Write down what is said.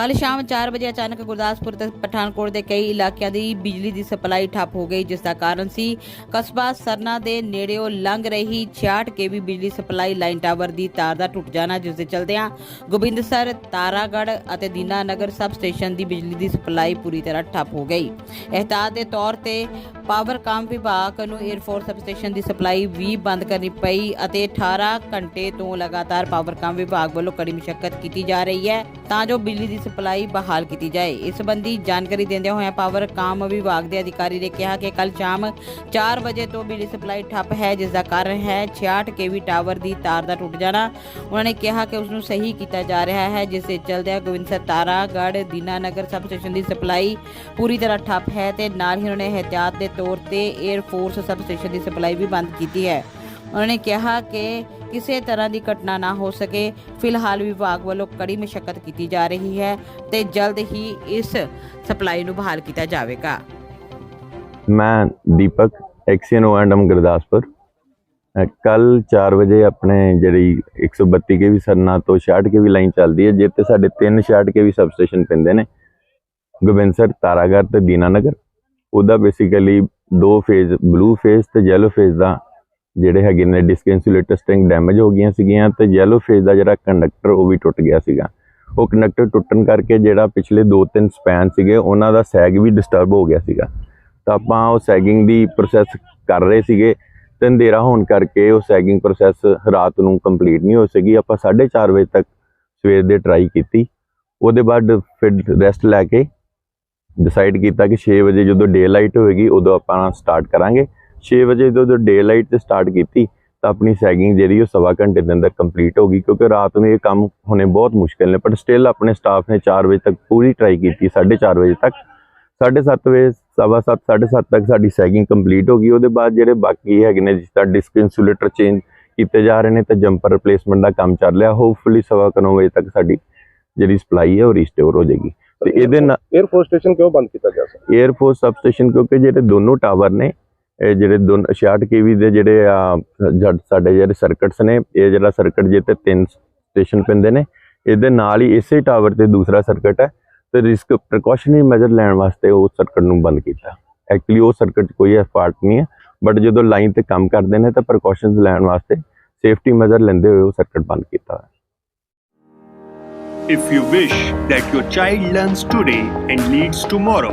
ਕੱਲ ਸ਼ਾਮ 4 ਵਜੇ ਅਚਾਨਕ ਗੁਰਦਾਸਪੁਰ ਤੇ ਪਠਾਨਕੋਟ ਦੇ ਕਈ ਇਲਾਕਿਆਂ ਦੀ ਬਿਜਲੀ ਦੀ ਸਪਲਾਈ ਠੱਪ ਹੋ ਗਈ, ਜਿਸ ਦਾ ਕਾਰਨ ਸੀ ਕਸਬਾ ਸਰਨਾ ਦੇ ਨੇੜਿਓਂ ਲੰਘ ਰਹੀ 66 ਕੇਵੀ ਬਿਜਲੀ ਸਪਲਾਈ ਲਾਈਨ ਟਾਵਰ ਦੀ ਤਾਰ ਦਾ ਟੁੱਟ ਜਾਣਾ, ਜਿਸ ਦੇ ਚਲਦਿਆਂ ਗੋਬਿੰਦਸਰ, ਤਾਰਾਗੜ੍ਹ ਅਤੇ ਦੀਨਾਨਗਰ ਸਬ ਸਟੇਸ਼ਨ ਦੀ ਬਿਜਲੀ ਦੀ ਸਪਲਾਈ ਪੂਰੀ ਤਰ੍ਹਾਂ ਠੱਪ ਹੋ ਗਈ। ਇਹਤਾਦ ਦੇ ਤੌਰ ਤੇ ਪਾਵਰਕਾਮ ਵਿਭਾਗ ਨੂੰ 에ਅਰਫੋਰਸ ਸਬ ਸਟੇਸ਼ਨ ਦੀ ਸਪਲਾਈ ਵੀ ਬੰਦ ਕਰਨੀ ਪਈ ਅਤੇ 18 ਘੰਟੇ ਤੋਂ ਲਗਾਤਾਰ ਪਾਵਰਕਾਮ ਵਿਭਾਗ ਵੱਲੋਂ ਕੜੀ ਮੁਸ਼ਕਲ ਕੀਤੀ ਜਾ ਰਹੀ ਹੈ। ਤਾਂ ਜੋ ਬਿਜਲੀ ਦੀ ਸਪਲਾਈ ਬਹਾਲ ਕੀਤੀ ਜਾਏ। ਇਸ ਸੰਬੰਧੀ ਜਾਣਕਾਰੀ ਦਿੰਦਿਆਂ ਹੋਇਆਂ ਪਾਵਰ ਕਾਮ ਵਿਭਾਗ ਦੇ ਅਧਿਕਾਰੀ ਨੇ ਕਿਹਾ ਕਿ ਕੱਲ ਸ਼ਾਮ 4 ਵਜੇ ਤੋਂ ਬਿਜਲੀ ਸਪਲਾਈ ਠੱਪ ਹੈ, ਜਿਸ ਦਾ ਕਾਰਨ ਹੈ 66 ਕੇਵੀ ਟਾਵਰ ਦੀ ਤਾਰ ਦਾ ਟੁੱਟ ਜਾਣਾ। ਉਹਨਾਂ ਨੇ ਕਿਹਾ ਕਿ ਉਸ ਨੂੰ ਸਹੀ ਕੀਤਾ ਜਾ ਰਿਹਾ ਹੈ, ਜਿਸ ਦੇ ਚਲਦਿਆਂ ਗੋਬਿੰਦਸਰ ਤਾਰਾਗੜ੍ਹ ਦੀਨਾਨਗਰ ਸਬ ਸਟੇਸ਼ਨ ਦੀ ਸਪਲਾਈ ਪੂਰੀ ਤਰ੍ਹਾਂ ਠੱਪ ਹੈ ਤੇ ਨਾਲ ਹੀ ਉਹਨਾਂ ਨੇ ਇਹਤਿਆਤ ਦੇ ਤੌਰ ਤੇ 에ਅਰ ਫੋਰਸ ਸਬ ਸਟੇਸ਼ਨ ਦੀ ਸਪਲਾਈ ਵੀ ਬੰਦ ਕੀਤੀ ਹੈ। ਉਹਨਾਂ ਨੇ ਕਿਹਾ ਕਿ ਕਿਸੇ ਤਰ੍ਹਾਂ ਦੀ ਘਟਨਾ ਨਾ ਹੋ ਸਕੇ। ਫਿਲਹਾਲ ਵਿਭਾਗ ਵੱਲੋਂ ਕੜੀ ਮੁਸ਼ਕਲ ਕੀਤੀ ਜਾ ਰਹੀ ਹੈ ਤੇ ਜਲਦ ਹੀ ਇਸ ਸਪਲਾਈ ਨੂੰ ਬਹਾਲ ਕੀਤਾ ਜਾਵੇਗਾ। ਮੈਂ ਦੀਪਕ ਐਕਸੀਅਨ ਐਂਡਮ ਗੁਰਦਾਸਪੁਰ। ਕੱਲ 4 ਵਜੇ ਆਪਣੇ ਜਿਹੜੀ 132 ਕੇ ਸਰਨਾ ਤੋਂ 66 ਕੇ ਵੀ ਲਾਈਨ ਚੱਲਦੀ ਹੈ ਜਿੱਤੇ ਸਾਡੇ ਤਿੰਨ 66 ਕੇਵੀ ਸਬ ਸਟੇਸ਼ਨ ਪੈਂਦੇ ਨੇ। ਗੋਬਿੰਦਸਰ ਤਾਰਾਗੜ੍ਹ ਤੇ ਦੀਨਾਨਗਰ। ਉਹਦਾ ਬੇਸਿਕਲੀ ਦੋ ਫੇਜ਼ ਬਲੂ ਫੇਜ਼ ਤੇ ਯੈਲੋ ਫੇਜ਼ ਦਾ ਜਿਹੜੇ ਹੈਗੇ ਨੇ ਡਿਸਕ ਇਨਸੂਲੇਟਰ ਸਟ੍ਰਿੰਗ ਡੈਮੇਜ ਹੋ ਗਈਆਂ ਸੀਗੀਆਂ ਤੇ ਯੈਲੋ ਫੇਸ ਦਾ ਜਿਹੜਾ ਕੰਡਕਟਰ ਉਹ ਵੀ ਟੁੱਟ ਗਿਆ ਸੀਗਾ। ਉਹ ਕੰਡਕਟਰ ਟੁੱਟਣ ਕਰਕੇ ਜਿਹੜਾ ਪਿਛਲੇ 2-3 ਸਪੈਨ ਸੀਗੇ, ਉਹਨਾਂ ਦਾ ਸੈਗ ਵੀ ਡਿਸਟਰਬ ਹੋ ਗਿਆ ਸੀਗਾ। ਤਾਂ ਆਪਾਂ ਉਹ ਸੈਗਿੰਗ ਦੀ ਪ੍ਰੋਸੈਸ ਕਰ ਰਹੇ ਸੀਗੇ ਤੇ ਅੰਧੇਰਾ ਹੋਣ ਕਰਕੇ ਉਹ ਸੈਗਿੰਗ ਪ੍ਰੋਸੈਸ ਰਾਤ ਨੂੰ ਕੰਪਲੀਟ ਨਹੀਂ ਹੋ ਸਕੀ ਆਪਾਂ 4:30 ਵਜੇ ਤੱਕ ਸਵੇਰ ਦੇ ਟਰਾਈ ਕੀਤੀ। ਉਹਦੇ ਬਾਅਦ ਫਿਰ ਰੈਸਟ ਲੈ ਕੇ ਡਿਸਾਈਡ ਕੀਤਾ ਕਿ 6 ਵਜੇ ਜਦੋਂ ਡੇ ਲਾਈਟ ਹੋਏਗੀ, ਉਦੋਂ ਆਪਾਂ ਸਟਾਰਟ ਕਰਾਂਗੇ। 6 ਵਜੇ ਜਦੋਂ ਡੇ ਲਾਈਟ ਤੇ ਸਟਾਰਟ ਕੀਤੀ ਤਾਂ ਆਪਣੀ ਸੈਗਿੰਗ ਜਿਹੜੀ ਉਹ ਸਵਾ ਘੰਟੇ ਦੇ ਅੰਦਰ ਕੰਪਲੀਟ ਹੋ ਗਈ ਕਿਉਂਕਿ ਰਾਤ ਨੂੰ ਇਹ ਕੰਮ ਹੋਣੇ ਬਹੁਤ ਮੁਸ਼ਕਿਲ ਨੇ ਪਰ ਸਟਿਲ ਆਪਣੇ ਸਟਾਫ ਨੇ 4 ਵਜੇ ਤੱਕ ਪੂਰੀ ਟਰਾਈ ਕੀਤੀ 4:30 ਵਜੇ ਤੱਕ। 7:30 ਵਜੇ ਸਵਾ ਸੱਤ, ਸਾਢੇ ਸੱਤ ਤੱਕ ਸਾਡੀ ਸੈਗਿੰਗ ਕੰਪਲੀਟ ਹੋ ਗਈ ਉਹਦੇ ਬਾਅਦ ਜਿਹੜੇ ਬਾਕੀ ਹੈਗੇ ਨੇ ਜਿਸ ਤਰ੍ਹਾਂ ਡਿਸਕ ਇਨਸੂਲੇਟਰ ਚੇਂਜ ਕੀਤੇ ਜਾ ਰਹੇ ਨੇ ਤੇ ਜੰਪਰ ਰਿਪਲੇਸਮੈਂਟ ਦਾ ਕੰਮ ਚੱਲ ਰਿਹਾ ਹੋਪਫੁਲੀ ਸਵਾ ਕੁ ਨੌ ਵਜੇ ਤੱਕ ਸਾਡੀ ਜਿਹੜੀ ਸਪਲਾਈ ਹੈ ਉਹ ਰੀਸਟੋਰ ਹੋ ਜਾਏਗੀ। ਤੇ ਇਹਦੇ ਨਾਲ 에ਅਰਫੋਰਸ ਸਟੇਸ਼ਨ ਕਿਉਂ ਬੰਦ ਕੀਤਾ ਗਿਆ ਸੀ 에ਅਰਫੋਰਸ ਸਬ ਸਟੇਸ਼ਨ ਕਿਉਂਕਿ ਜਿਹੜੇ ਦੋਨੋਂ ਟਾਵਰ ਨੇ ਇਹ ਜਿਹੜੇ 66 ਕੇਵੀ ਦੇ ਜਿਹੜੇ ਆ ਸਾਡੇ ਜਿਹੜੇ ਸਰਕਟਸ ਨੇ ਇਹ ਜਿਹੜਾ ਸਰਕਟ ਜੇ ਤੇ ਤਿੰਨ ਸਟੇਸ਼ਨ ਪੈਂਦੇ ਨੇ ਇਹਦੇ ਨਾਲ ਹੀ ਇਸੇ ਟਾਵਰ ਤੇ ਦੂਸਰਾ ਸਰਕਟ ਹੈ ਤੇ ਰਿਸਕ ਪ੍ਰੀਕਾਸ਼ਨਰੀ ਮੈਜਰ ਲੈਣ ਵਾਸਤੇ ਉਹ ਸਰਕਟ ਨੂੰ ਬੰਦ ਕੀਤਾ। ਐਕਚੁਅਲੀ ਉਹ ਸਰਕਟ 'ਚ ਕੋਈ ਫਾਲਟ ਨਹੀਂ ਹੈ ਬਟ ਜਦੋਂ ਲਾਈਨ ਤੇ ਕੰਮ ਕਰਦੇ ਨੇ ਤਾਂ ਪ੍ਰੀਕਾਸ਼ਨਸ ਲੈਣ ਵਾਸਤੇ ਸੇਫਟੀ ਮੈਜਰ ਲੈਂਦੇ ਹੋਏ ਉਹ ਸਰਕਟ ਬੰਦ ਕੀਤਾ ਹੋਇਆ। If you wish that your child learns today and leads tomorrow,